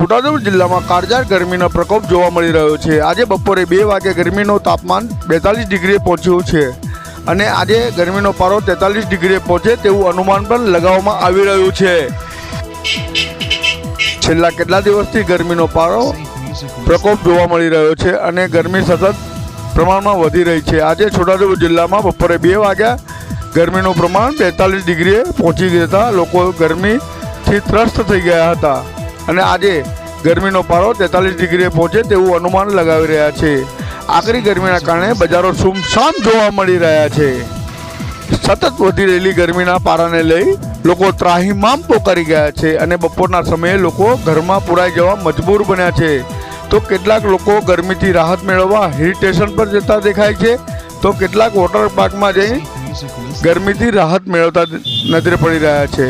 છોટાઉદેપુર જિલ્લામાં કાળઝાળ ગરમીનો પ્રકોપ જોવા મળી રહ્યો છે. આજે બપોરે બે વાગે ગરમીનું તાપમાન બેતાલીસ ડિગ્રીએ પહોંચ્યું છે અને આજે ગરમીનો પારો તેતાલીસ ડિગ્રીએ પહોંચે તેવું અનુમાન પણ લગાવવામાં આવી રહ્યું છે. છેલ્લા કેટલા દિવસથી ગરમીનો પારો પ્રકોપ જોવા મળી રહ્યો છે અને ગરમી સતત પ્રમાણમાં વધી રહી છે. આજે છોટાઉદેપુર જિલ્લામાં બપોરે બે વાગ્યા ગરમીનું પ્રમાણ બેતાલીસ ડિગ્રીએ પહોંચી જતા લોકો ગરમીથી ત્રસ્ત થઈ ગયા હતા. અને આજે ગરમીનો પારો તેતાલીસ ડિગ્રીએ પહોંચે તેવું અનુમાન લગાવી રહ્યા છે. આકરી ગરમીના કારણે બજારો સુમસામ જોવા મળી રહ્યા છે. સતત વધી રહેલી ગરમીના પારાને લઈ લોકો ત્રાહિમામ પોકારી ગયા છે અને બપોરના સમયે લોકો ઘરમાં પુરાઈ જવા મજબૂર બન્યા છે. તો કેટલાક લોકો ગરમીથી રાહત મેળવવા હિલ સ્ટેશન પર જતા દેખાય છે. તો કેટલાક વોટર પાર્કમાં જઈ ગરમીથી રાહત મેળવતા નજરે પડી રહ્યા છે.